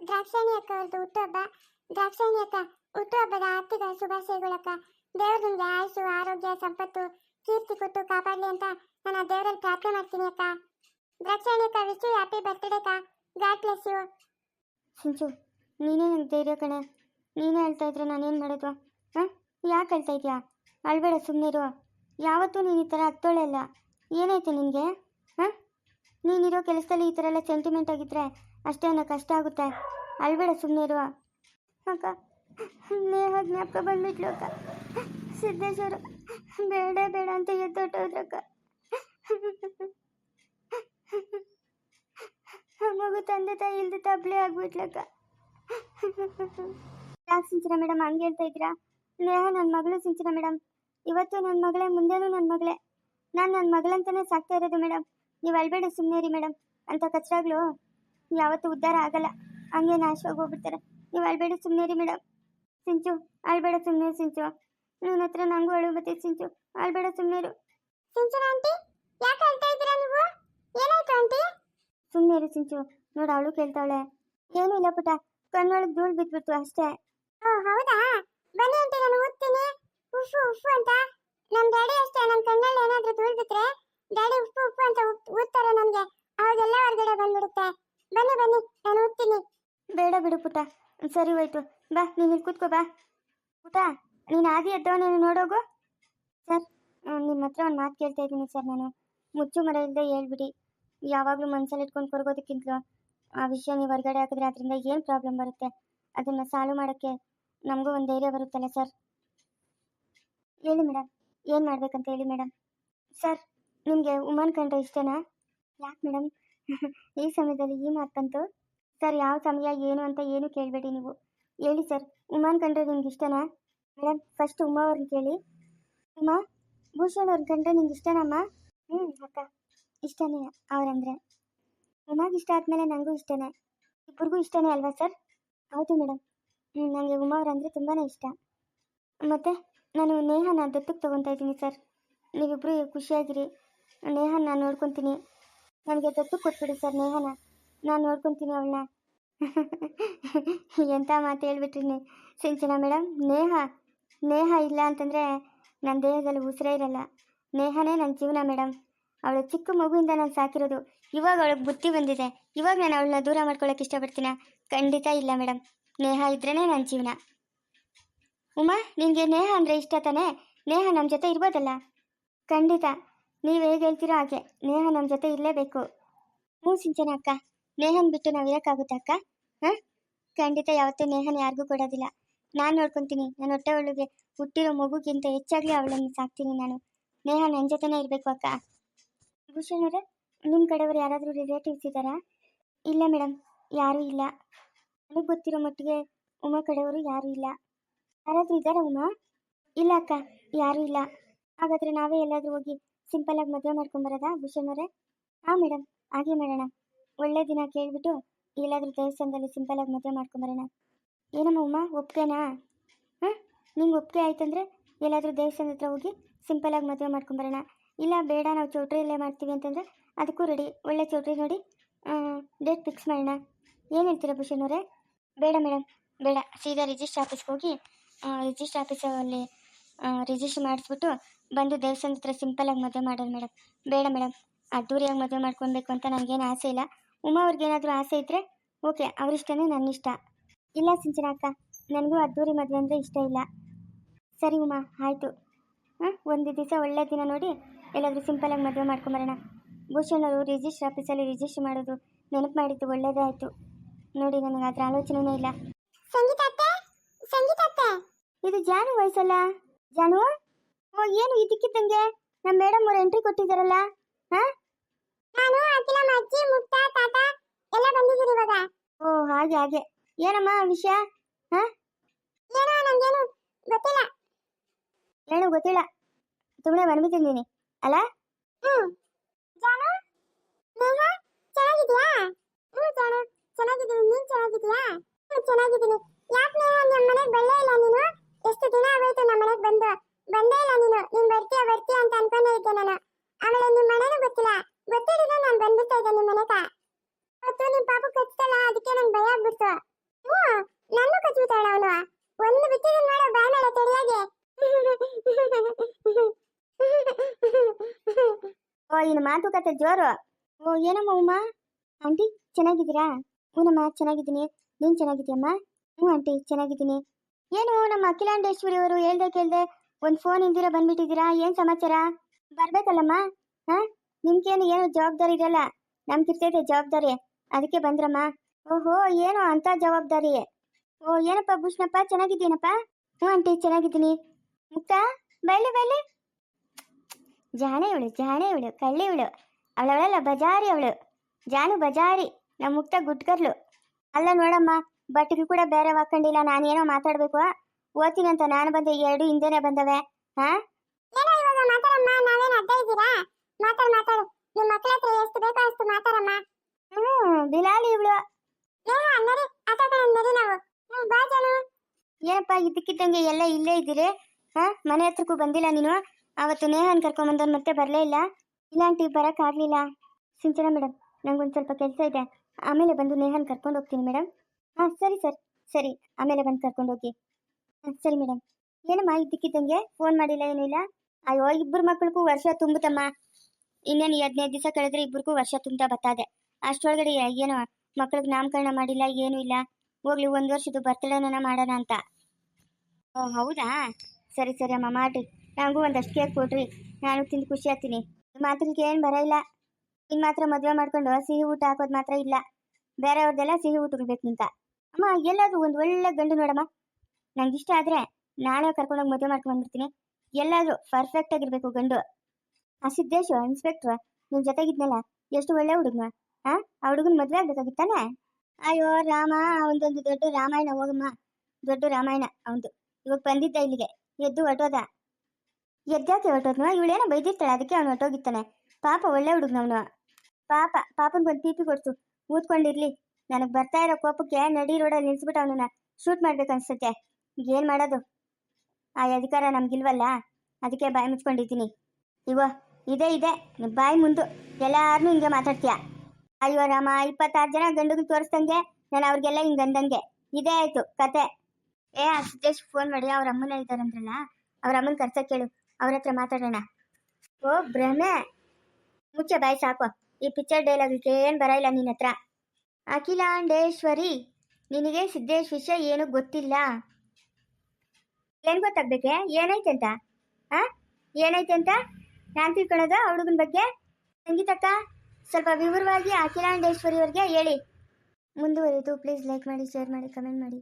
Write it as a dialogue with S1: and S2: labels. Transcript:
S1: ದ್ರಾಕ್ಷಾಣಿ ಅಕ್ಕ ಅವ್ರದ್ದು ಹುಟ್ಟುಹಬ್ಬ. ದ್ರಾಕ್ಷಾಯಣಿ ಅಕ್ಕ, ಹುಟ್ಟುಹಬ್ಬದ ಆರ್ಥಿಕ ಶುಭಾಶಯಗಳಕ್ಕ ದೇವ್ರ ನಿಮ್ಗೆ ಆಯುಷು ಆರೋಗ್ಯ, ಸಂಪತ್ತು, ಕೀರ್ತಿ ಕೊಟ್ಟು ಕಾಪಾಡಲಿ ಅಂತ ನಾನು ದೇವರಲ್ಲಿ ಪ್ರಾರ್ಥನೆ ಮಾಡ್ತೀನಿ ಅಕ್ಕ. ದ್ರಾಕ್ಷಾಯಣಿ ಅಕ್ಕ ವಿಶ್ ಹ್ಯಾಪಿ ಬರ್ತ್ಡೇ ಅಕ್ಕ. ಗಾಡ್ ಬ್ಲೆಸ್ ಯು
S2: ಸಿಂಚು, ನೀನೇ ನಂಗೆ ಧೈರ್ಯ ಕಣೆ. ನೀನೇ ಹೇಳ್ತಾ ಇದ್ರೆ ನಾನೇನು ಮಾಡೋದು ಹಾಂ? ಯಾಕೆ ಹೇಳ್ತಾ ಇದೆಯಾ? ಅಳ್ಬೇಡ ಸುಮ್ಮನಿರು ಯಾವತ್ತೂ ನೀನು ಈ ಥರ ಹತ್ತೋಳೆ ಇಲ್ಲ ಏನಾಯ್ತು ನಿನಗೆ? ಹಾಂ? ನೀನಿರೋ ಕೆಲಸದಲ್ಲಿ ಈ ಥರ ಎಲ್ಲ ಸೆಂಟಿಮೆಂಟ್ ಆಗಿದ್ರೆ ಅಷ್ಟೇ ಅನ್ನೋ ಕಷ್ಟ ಆಗುತ್ತೆ. ಅಳ್ಬೇಡ ಇರುವ. ಅಕ್ಕ ನೇಹ ಜ್ಞಾಪಕ ಬಂದ್ಬಿಟ್ಲು ಅಕ್ಕ. ಸಿದ್ದೇಶ್ವರ, ಬೇಡ ಬೇಡ ಅಂತ ಎದ್ದೊಟ್ಟೋದ್ರಕ್ಕ ಮಗು ತಂದೆ ತಾಯಿ ಇಲ್ದ ತಬ್ಲೆ ಆಗ್ಬಿಟ್ಲಕ್ಕ ಯಾಕೆ ಸಿಂಚನ ಮೇಡಮ್ ಹಂಗೆ ಹೇಳ್ತಾ ಇದ್ದೀರಾ? ನೇಹ ನನ್ನ ಮಗಳು ಸಿಂಚನ ಮೇಡಮ್. ಇವತ್ತು ನನ್ನ ಮಗಳೇ, ಮುಂದೆನೂ ನನ್ನ ಮಗಳೇ. ನಾನು ನನ್ನ ಮಗಳಂತಾನೆ ಸಾಕ್ತಾ ಇರೋದು ಮೇಡಮ್. ನೀವು ಅಳ್ಬೇಡ ಸುಮ್ಮನೆ ರೀ ಮೇಡಮ್. ಅಂತ ಕಚ್ಚಾಗ್ಲು ಯಾವತ್ತೂ ಉದ್ಧಾರ ಆಗಲ್ಲ. ಹಂಗೆ ನಾಶವಾಗಿ ಹೋಗ್ಬಿಡ್ತಾರೆ. ನೀವು ಅಳ್ಬೇಡ ಸುಮ್ಮನೆ ರೀ ಮೇಡಮ್ ಸಿಂಚು ಅಳ್ಬೇಡ ಸುಮ್ಮನೆ ಸಿಂಚು. ನಿನ್ನ ಹತ್ರ ನಂಗೂ ಅಳು ಮತ್ತೆ ಸಿಂಚು. ಅಳ್ಬೇಡ ಸುಮ್ಮನೆ
S1: ಸಿಂಚನ ಆಂಟಿ ಯಾಕೆ ಅಳ್ತಾ ಇದ್ದೀರಾ ನೀವು? ಏನಾಯ್ತು ಆಂಟಿ?
S2: ಸುಮ್ಮನೆ ರೀ ಸಿಂಚು. ನೋಡು ಅವಳು ಕೇಳ್ತಾವಳೆ. ಏನೂ ಇಲ್ಲ ಪುಟ ಕಣ್ಣೊಳಗೆ ಧೂಳು ಬಿದ್ಬಿಡ್ತು ಅಷ್ಟೇ.
S1: ಓ ಹೌದಾ? ಬನ್ನಿ ಅಂತ ನಾನು ಓದ್ತೀನಿ. ಉಫು ಉಫು ಅಂತ. ನಮ್ ಡ್ಯಾಡಿ ಅಷ್ಟೇ ನನ್ನ ಕಣ್ಣಲ್ಲಿ ಏನಾದರೂ ಧೂಳ್ ಬಿಟ್ರೆ ಡ್ಯಾಡಿ ಉಪ್ಪು ಉಪ್ಪು ಅಂತ ಓದ್ತಾರೆ ಊದ್ತಾರೆ ನನ್ಗೆ ಅವಾಗೆಲ್ಲ ಹೊರಗಡೆ ಬಂದ್ಬಿಡುತ್ತೆ. ಬನ್ನಿ ಬನ್ನಿ, ನಾನು ಹೋಗ್ತೀನಿ.
S2: ಬೇಡ ಬಿಡು ಪುಟ ಸರಿ ಹೋಯ್ತು. ಬಾ, ನೀನು ಇಲ್ಲಿ ಕೂತ್ಕೋ, ಬಾ. ಪುಟ ನೀನು ಆಗಿ ಎದ್ದವನ ನೋಡೋಗು. ಸರ್ ನಿಮ್ಮ ಹತ್ರ ಒಂದು ಮಾತು ಕೇಳ್ತಾ ಇದ್ದೀನಿ ಸರ್ ನಾನು. ಮುಚ್ಚು ಮರ ಇಲ್ಲದೆ ಹೇಳ್ಬಿಡಿ. ಯಾವಾಗಲೂ ಮನಸ್ಸಲ್ಲಿ ಇಟ್ಕೊಂಡು ಕೊರಗೋದಕ್ಕಿಂತಲೂ ಆ ವಿಷಯ ನೀವು ಹೊರಗಡೆ ಹಾಕಿದ್ರೆ ಅದರಿಂದ ಏನು ಪ್ರಾಬ್ಲಮ್ ಬರುತ್ತೆ? ಅದನ್ನು ಸಾಲ್ವ್ ಮಾಡೋಕ್ಕೆ ನಮಗೂ ಒಂದು ಧೈರ್ಯ ಬರುತ್ತಲ್ಲ ಸರ್? ಹೇಳಿ ಮೇಡಮ್ ಏನು ಮಾಡ್ಬೇಕಂತ ಹೇಳಿ ಮೇಡಮ್ ಸರ್, ನಿಮಗೆ ಉಮನ್ ಕಂಡ್ರೆ ಇಷ್ಟನಾ? ಯಾಕೆ ಮೇಡಮ್ ಈ ಸಮಯದಲ್ಲಿ ಈ ಮಾತು ಬಂತು. ಸರ್, ಯಾವ ಸಮಯ, ಏನು ಅಂತ ಏನು ಕೇಳಬೇಡಿ ನೀವು. ಹೇಳಿ ಸರ್ ಉಮಾನ್ ಕಂಡ್ರೆ ನಿಮ್ಗೆ ಇಷ್ಟನಾ? ಮೇಡಮ್ ಫಸ್ಟ್ ಉಮಾ ಅವ್ರನ್ನ ಕೇಳಿ. ಉಮಾ, ಭೂಷಣ್ ಅವ್ರನ್ನ ಕಂಡ್ರೆ ನಿಂಗೆ ಇಷ್ಟನಮ್ಮ ಹ್ಞೂ ಅಕ್ಕ. ಇಷ್ಟನೇ ಅವ್ರಂದ್ರೆ. ಉಮಾಗೆ ಇಷ್ಟ ಆದಮೇಲೆ ನನಗೂ ಇಷ್ಟನೇ. ಇಬ್ಬರಿಗೂ ಇಷ್ಟನೇ ಅಲ್ವಾ ಸರ್? ಹೌದು ಮೇಡಮ್ ಹ್ಞೂ ನನಗೆ ಉಮಾ ಅವರಂದರೆ ತುಂಬಾ ಇಷ್ಟ. ಮತ್ತು, ನಾನು ನೇಹನ ದತ್ತಕ್ಕೆ ತೊಗೊತಾ ಇದ್ದೀನಿ ಸರ್. ನೀವಿಬ್ಬರು ಖುಷಿಯಾಗಿರಿ. ನೇಹನ ನಾನು ನೋಡ್ಕೊತೀನಿ. ನನಗೆ ದತ್ತು ಕೊಟ್ಬಿಡಿ ಸರ್ ನೇಹನ. ನಾನು ನೋಡ್ಕೊತೀನಿ ಅವಳನ್ನ. ಎಂಥ ಮಾತು ಹೇಳ್ಬಿಟ್ರಿ ಸಿಂಚನ ಮೇಡಮ್ ನೇಹ ನೇಹ ಇಲ್ಲ ಅಂತಂದರೆ ನನ್ನ ದೇಹದಲ್ಲಿ ಉಸಿರೇ ಇರಲ್ಲ. ನೇಹನೇ ನನ್ನ ಜೀವನ ಮೇಡಮ್ ಅವಳು ಚಿಕ್ಕ ಮಗುವಿಂದ ನಾನು ಸಾಕಿರೋದು. ಇವಾಗ ಅವಳಿಗೆ ಬುದ್ಧಿ ಬಂದಿದೆ. ಇವಾಗ ನಾನು ಅವಳನ್ನ ದೂರ ಮಾಡ್ಕೊಳ್ಳೋಕೆ ಇಷ್ಟಪಡ್ತೀನ? ಖಂಡಿತ ಇಲ್ಲ ಮೇಡಮ್ ನೇಹ ಇದ್ರೇ ನನ್ನ ಜೀವನ. ಉಮಾ, ನಿನಗೆ ನೇಹ ಅಂದರೆ ಇಷ್ಟ ತಾನೇ? ನೇಹ ನಮ್ಮ ಜೊತೆ ಇರ್ಬೋದಲ್ಲ? ಖಂಡಿತ. ನೀವು ಹೇಗೆ ಹೇಳ್ತೀರೋ ಹಾಗೆ ನೇಹ ನಮ್ಮ ಜೊತೆ ಇರಲೇಬೇಕು. ಹ್ಞೂ ಸಿಂಚನ ಅಕ್ಕ. ನೇಹನ್ ಬಿಟ್ಟು ನಾವು ಇರೋಕ್ಕಾಗುತ್ತಾ ಅಕ್ಕ? ಹಾಂ? ಖಂಡಿತ ಯಾವತ್ತೂ ನೇಹನ್ ಯಾರಿಗೂ ಕೊಡೋದಿಲ್ಲ. ನಾನು ನೋಡ್ಕೊತೀನಿ. ನಾನು ಹೊಟ್ಟೆ ಒಳಗೆ ಹುಟ್ಟಿರೋ ಮಗುಗಿಂತ ಹೆಚ್ಚಾಗಿ ಅವಳನ್ನು ಸಾಕ್ತೀನಿ ನಾನು. ನೇಹ ನನ್ನ ಜೊತೆನೇ ಇರಬೇಕು ಅಕ್ಕ. ಭೂಷಣ್ ಅವರೇ ನಿಮ್ಮ ಕಡೆಯವರು ಯಾರಾದರೂ ರಿಲೇಟಿವ್ಸ್ ಇದ್ದಾರಾ? ಇಲ್ಲ ಮೇಡಮ್ ಯಾರೂ ಇಲ್ಲ. ನನಗೆ ಗೊತ್ತಿರೋ ಮಟ್ಟಿಗೆ ಉಮಾ ಕಡೆಯವರು ಯಾರೂ ಇಲ್ಲ. ಯಾರಾದರೂ ಇದ್ದಾರಾ ಉಮಾ? ಇಲ್ಲ ಅಕ್ಕ, ಯಾರೂ ಇಲ್ಲ. ಹಾಗಾದರೆ ನಾವೇ ಎಲ್ಲಾದರೂ ಹೋಗಿ ಸಿಂಪಲಾಗಿ ಮದುವೆ ಮಾಡ್ಕೊಂಬರೋದಾ ಭೂಷಣ್ ಹಾಂ ಮೇಡಮ್ ಹಾಗೆ ಮಾಡೋಣ. ಒಳ್ಳೆ ದಿನ ಕೇಳಿಬಿಟ್ಟು ಎಲ್ಲಾದರೂ ದೇವಸ್ಥಾನದಲ್ಲಿ ಸಿಂಪಲ್ಲಾಗಿ ಮದುವೆ ಮಾಡ್ಕೊಂಬರೋಣ ಏನಮ್ಮ ಉಮ್ಮ ಒಪ್ಗೆನಾ ಹಾಂ, ನಿಂಗೆ ಒಪ್ಪಿಗೆ ಆಯ್ತಂದ್ರೆ ಎಲ್ಲಾದರೂ ದೇವಸ್ಥಾನದ ಹತ್ರ ಹೋಗಿ ಸಿಂಪಲ್ಲಾಗಿ ಮದುವೆ ಮಾಡ್ಕೊಂಬರೋಣ ಇಲ್ಲ ಬೇಡ, ನಾವು ಚೌಟ್ರಿಯಲ್ಲೇ ಮಾಡ್ತೀವಿ ಅಂತಂದರೆ ಅದಕ್ಕೂ ರೆಡಿ ಒಳ್ಳೆ ಚೌಟ್ರಿ ನೋಡಿ ಡೇಟ್ ಫಿಕ್ಸ್ ಮಾಡೋಣ. ಏನು ಹೇಳ್ತೀರಾ ಭೂಷಣ್ ಅವರೇ? ಬೇಡ ಮೇಡಮ್ ಬೇಡ. ಸೀದಾ ರಿಜಿಸ್ಟ್ರ್ ಆಫೀಸ್ಗೆ ಹೋಗಿ ರಿಜಿಸ್ಟರ್ ಆಫೀಸಲ್ಲಿ ರಿಜಿಸ್ಟರ್ ಮಾಡಿಸ್ಬಿಟ್ಟು ಬಂದು ದೇವಸ್ಥಾನದ ಹತ್ರ ಸಿಂಪಲಾಗಿ ಮದುವೆ ಮಾಡೋದು ಮೇಡಮ್ ಬೇಡ ಮೇಡಮ್ ಅದ್ದೂರಿಯಾಗಿ ಮದುವೆ ಮಾಡ್ಕೊಬೇಕು ಅಂತ ನನಗೇನು ಆಸೆ ಇಲ್ಲ. ಉಮಾ ಅವ್ರಿಗೇನಾದರೂ ಆಸೆ ಇದ್ದರೆ ಓಕೆ ಅವರಿಷ್ಟನೇ ನನ್ನ ಇಷ್ಟ. ಇಲ್ಲ ಸಿಂಚನ ಅಕ್ಕ ನನಗೂ ಅದ್ದೂರಿ ಮದುವೆ ಅಂದರೆ ಇಷ್ಟ ಇಲ್ಲ. ಸರಿ ಉಮಾ ಆಯಿತು. ಹಾಂ ಒಂದು ದಿವಸ ಒಳ್ಳೆ ದಿನ ನೋಡಿ ಎಲ್ಲಾದರೂ ಸಿಂಪಲಾಗಿ ಮದುವೆ ಮಾಡ್ಕೊಂಬರೋಣ. ಭೂಷಣ್ ಅವರು ರಿಜಿಸ್ಟರ್ ಆಫೀಸಲ್ಲಿ ರಿಜಿಸ್ಟ್ರ್ ಮಾಡೋದು ನೆನಪು ಮಾಡಿದ್ದು ಒಳ್ಳೇದೇ ಆಯಿತು. ನೋಡಿ ನನಗೆ ಅದರ ಆಲೋಚನೆನೇ ಇಲ್ಲ.
S1: ಸಂಗೀತ ಅತ್ತೆ ಸಂಗೀತ ಅತ್ತೆ.
S2: ಇದು ಜಾನು ವಯಸ್ಸಲ್ಲ ಜಾನು ಓ ಏನು ಇದಕ್ಕಿದ್ದಂಗೆ ನಮ್ಮ ಮೇಡಮ್ ಅವ್ರು ಎಂಟ್ರಿ ಕೊಟ್ಟಿದ್ದಾರಲ್ಲ ಹಾ?
S1: ನಾನು ಅಖಿಲಮ್ಮ ಅಜ್ಜಿ ಮುಕ್ತ ತಾತ ಎಲ್ಲ ಬಂದಿದ್ದೀರಿ ಇವಾಗ.
S2: ಓ ಹಾಗೆ ಹಾಗೆ. ಏನಮ್ಮ ವಿಷಯ ಹಾ?
S1: ಏನೋ ನಂಗೇನು ಗೊತ್ತಿಲ್ಲ.
S2: ಏನು ಗೊತ್ತಿಲ್ಲ. ಸುಮ್ಮನೆ ಬಂದ್ಬಿಟ್ಟಿದ್ದೀನಿ. ಅಲ್ಲ?
S1: ಹ್ಮ್ ಜಾನು ನೇಹ ಚೆನ್ನಾಗಿದ್ಯಾ? ಹ್ಮ್ ಜಾನು. ಚೆನ್ನಾಗಿದ್ದೀನಿ. ನೀನು ಚೆನ್ನಾಗಿದ್ಯಾ? ಹ್ಮ್ ಚೆನ್ನಾಗಿದ್ದೀನಿ. ಯಾಕೆ ಚಿಕ್ಕದು ಮಾಡು ಬಾಣಳ ತಡಿಯಾಗೆ ಓ,
S2: ಇನ್ನು ಮಾತುಕತೆ ಜೋರು. ಓ, ಏನಮ್ಮ ಉಮ್ಮ ಆಂಟಿ, ಚೆನ್ನಾಗಿದ್ದೀರಾ? ಹ್ಞೂನಮ್ಮ ಚೆನ್ನಾಗಿದ್ದೀನಿ. ನೀನ್ ಚೆನ್ನಾಗಿದ್ದೀಯಮ್ಮ? ಹ್ಞೂ ಆಂಟಿ, ಚೆನ್ನಾಗಿದ್ದೀನಿ. ಏನು ನಮ್ಮ ಅಖಿಲಾಂಡೇಶ್ವರಿ ಅವರು ಹೇಳ್ದೆ ಕೇಳ್ದೆ ಒಂದು ಫೋನ್ ಇಂದಿರ ಬಂದ್ಬಿಟ್ಟಿದ್ದೀರಾ? ಏನು ಸಮಾಚಾರ? ಬರ್ಬೇಕಲ್ಲಮ್ಮ? ಹಾ? ನಿಮ್ಗೇನು ಏನು ಜವಾಬ್ದಾರಿ ಇರಲ್ಲ. ನಮ್ಗಿರ್ತೈತೆ ಜವಾಬ್ದಾರಿ. ಅದಕ್ಕೆ ಬಂದ್ರಮ್ಮ. ಓಹೋ, ಏನು ಅಂತ ಜವಾಬ್ದಾರಿ? ಓ ಏನಪ್ಪ ಭೂಷಣಪ್ಪ? ಚೆನ್ನಾಗಿದ್ದೀನಪ್ಪ ಹ್ಞೂ ಆಂಟಿ ಚೆನ್ನಾಗಿದ್ದೀನಿ. ಮುಕ್ತ ಬೈಲೆ ಬೈಲೆ. ಜಾಣೆ ಇವಳು ಜಾಣೆ ಇವಳು ಕಳ್ಳಿ ಇವಳು ಅವಳವಳಲ್ಲ ಬಜಾರಿ ಅವಳು. ಜಾನು ಬಜಾರಿ ನಮ್ಮ ಮುಕ್ತ ಗುಟ್ಕರ್ಲು. ಅಲ್ಲ ನೋಡಮ್ಮ ಬಟ್ಟಿಗೆ ಕೂಡ ಬೇರೆ ಹಾಕೊಂಡಿಲ್ಲ ನಾನೇನೋ ಮಾತಾಡ್ಬೇಕು ಓದ್ತೀನಂತ ನಾನು ಬಂದೆ ಎರಡು ಹಿಂದೆನೆ ಬಂದವೆ ಹಾ
S1: ಏನೋ ಇವಾಗ ಮಾತಾಡಮ್ಮ ನಾವೇನು ಅಡ್ಡ ಇದ್ದೀರಾ? ಮಾತಾಡು ಮಾತಾಡು. ನಿಮ್ಮ ಮಕ್ಕಳ ಹತ್ರ ಎಷ್ಟು ಬೇಕೋ ಅಷ್ಟು ಮಾತಾಡಮ್ಮ.
S2: ಹ್ಮ್ ಬಿಲಾಲಿ ಇವಳು.
S1: ನೋ ನಡಿ ಆಟೋ ನಡಿ ನಾವು.
S2: ಏನಪ್ಪ ಇದಕ್ಕಿದ್ದಂಗೆ ಎಲ್ಲ ಇಲ್ಲೇ ಇದ್ದೀರಿ? ಹಾ, ಮನೆ ಹತ್ರಕ್ಕೂ ಬಂದಿಲ್ಲ ನೀನು? ಅವತ್ತು ನೇಹನ್ ಕರ್ಕೊಂಬಂದವ್ನು ಮತ್ತೆ ಬರಲೇ ಇಲ್ಲ? ಇಲ್ಲ ಆಂಟಿ ಆಗ್ಲಿಲ್ಲ. ಸಿಂಚನ ಮೇಡಮ್ ನಂಗೊಂದು ಸ್ವಲ್ಪ ಕೆಲಸ ಇದೆ. ಆಮೇಲೆ ಬಂದು ನೇಹನ್ ಕರ್ಕೊಂಡು ಹೋಗ್ತೀನಿ ಮೇಡಮ್ ಹಾ, ಸರಿ ಸರ್, ಸರಿ. ಆಮೇಲೆ ಬಂದು ಕರ್ಕೊಂಡು ಹೋಗಿ. ಸರಿ ಮೇಡಮ್ ಏನಮ್ಮ, ಇದ್ದಕ್ಕಿದ್ದಂಗೆ? ಫೋನ್ ಮಾಡಿಲ್ಲ, ಏನೂ ಇಲ್ಲ? ಅಯ್ಯೋ, ಇಬ್ಬರು ಮಕ್ಕಳಿಗೂ ವರ್ಷ ತುಂಬುತ್ತಮ್ಮ ಇನ್ನೇನು ಹದಿನೈದು ದಿವಸ ಕಳೆದ್ರೆ ಇಬ್ಬರಿಗೂ ವರ್ಷ ತುಂಬ ಬತ್ತಾದೆ. ಅಷ್ಟೊಳಗಡೆ ಏನೋ ಮಕ್ಕಳಿಗೆ ನಾಮಕರಣ ಮಾಡಿಲ್ಲ, ಏನೂ ಇಲ್ಲ. ಹೋಗ್ಲಿ, ಒಂದು ವರ್ಷದ ಬರ್ತಡೇನ ಮಾಡೋಣ ಅಂತ. ಓ, ಹೌದಾ? ಸರಿ ಸರಿ ಅಮ್ಮ, ಮಾಡ್ರಿ. ನನಗೂ ಒಂದಷ್ಟು ಕೇಕ್ ಕೊಡ್ರಿ. ನಾನು ತಿಂದು ಖುಷಿ ಆಗ್ತೀನಿ. ಮಾತ್ರಕ್ಕೆ ಏನು ಬರ ಇಲ್ಲ. ಇನ್ನು ಮಾತ್ರ ಮದುವೆ ಮಾಡ್ಕೊಂಡು ಸಿಹಿ ಊಟ ಹಾಕೋದು ಮಾತ್ರ ಇಲ್ಲ. ಬೇರೆಯವ್ರದ್ದೆಲ್ಲ ಸಿಹಿ ಊಟ ನಿಂತ. ಅಮ್ಮ, ಎಲ್ಲಾದರೂ ಒಂದು ಒಳ್ಳೆ ಗಂಡು ನೋಡಮ್ಮ. ನಂಗೆ ಇಷ್ಟ ಆದರೆ ನಾಳೆ ಕರ್ಕೊಂಡೋಗಿ ಮದುವೆ ಮಾಡ್ಕೊಂಡು ಬಂದ್ಬಿಡ್ತೀನಿ. ಎಲ್ಲಾದರೂ ಪರ್ಫೆಕ್ಟ್ ಆಗಿರ್ಬೇಕು ಗಂಡು. ಆ ಸಿದ್ದೇಶು ಇನ್ಸ್ಪೆಕ್ಟರ್ ನಿನ್ನ ಜೊತೆಗಿದ್ನಲ್ಲ. ಎಷ್ಟು ಒಳ್ಳೆ ಹುಡುಗ ಆ ಹುಡುಗನ ಮದುವೆ ಆಗ್ಬೇಕಾಗಿತ್ತಾನೆ? ಅಯ್ಯೋ, ರಾಮ, ಅವನದೊಂದು ದೊಡ್ಡ ರಾಮಾಯಣ ಹೋಗಮ್ಮ. ದೊಡ್ಡ ರಾಮಾಯಣ, ಅವನದು. ಇವಾಗ ಬಂದಿದ್ದ ಇಲ್ಲಿಗೆ. ಎದ್ದು ಹೊಟ್ಟೋದ ಎದ್ದಾಕೆ ಹೊಟ್ಟೋದ್ನ ಇವಳೇನೋ ಬೈದಿರ್ತಾಳೆ, ಅದಕ್ಕೆ ಅವನು ಹೊಟ್ಟೋಗಿತ್ತಾನೆ ಪಾಪ ಒಳ್ಳೆ ಹುಡುಗನವನು. ಪಾಪ, ಪಾಪನ್ಗೊಂದು ಬಂದು ಪಿ ಕೊಡ್ಸು. ಊದ್ಕೊಂಡಿರ್ಲಿ. ನನಗೆ ಬರ್ತಾ ಇರೋ ಕೋಪಕ್ಕೆ ನಡಿ ರೋಡಲ್ಲಿ ನಿಲ್ಸ್ಬಿಟ್ಟು ಅವನನ್ನ. ಶೂಟ್ ಮಾಡ್ಬೇಕು ಅನ್ಸುತ್ತೆ. ಏನು ಮಾಡೋದು? ಆ ಅಧಿಕಾರ ನಮ್ಗಿಲ್ವಲ್ಲ? ಅದಕ್ಕೆ ಬಾಯಿ ಮುಚ್ಕೊಂಡಿದ್ದೀನಿ. ಇವ ಇದೆ ಇದೆ. ಬಾಯಿ ಮುಂದು. ಎಲ್ಲಾರನ್ನೂ ಹಿಂಗೆ ಮಾತಾಡ್ತೀಯ? ಅಯ್ಯೋ ರಾಮ, ಇಪ್ಪತ್ತಾರು ಜನ ಗಂಡುಗಳು ತೋರಿಸ್ದಂಗೆ ನಾನು ಅವ್ರಿಗೆಲ್ಲ ಹಿಂಗೆ ಅಂದಂಗೆ. ಇದೇ ಆಯ್ತು ಕತೆ. ಏ, ಆ ಸಿದ್ದೇಶ್ ಫೋನ್ ಮಾಡಿ, ಅವ್ರ ಅಮ್ಮನ ಇದ್ದಾರಂದ್ರಲ್ಲ, ಅವ್ರ ಅಮ್ಮನ ಕರ್ಸಕ್ಕೆ ಕೇಳು, ಅವ್ರ ಹತ್ರ ಮಾತಾಡೋಣ. ಓ, ಭ್ರಮೆ. ಮುಚ್ಚೆ, ಬಾಯ್, ಸಾಕು. ಈ ಪಿಕ್ಚರ್ ಏನು ಬರ ಇಲ್ಲ ನಿನ್ನ ಹತ್ರ. ಅಖಿಲಾಂಡೇಶ್ವರಿ, ನಿನಗೆ ಸಿದ್ದೇಶ್ ವಿಷಯ ಏನು ಗೊತ್ತಿಲ್ಲ? ಏನು ಗೊತ್ತಾಗ್ಬೇಕೆ? ಏನೈತೆ ಅಂತ? ಆ? ಏನೈತೆ ಅಂತ? ನಾನು ತಿಳ್ಕೊಳ್ಳೋದು ಆ ಹುಡುಗನ ಬಗ್ಗೆ? ಸಂಗೀತಕ್ಕ? ಸ್ವಲ್ಪ ವಿವರವಾಗಿ ಅಖಿಲಾಂಡೇಶ್ವರಿ ಅವ್ರಿಗೆ ಹೇಳಿ. ಮುಂದುವರಿದು ಪ್ಲೀಸ್ ಲೈಕ್ ಮಾಡಿ ಶೇರ್ ಮಾಡಿ ಕಮೆಂಟ್ ಮಾಡಿ.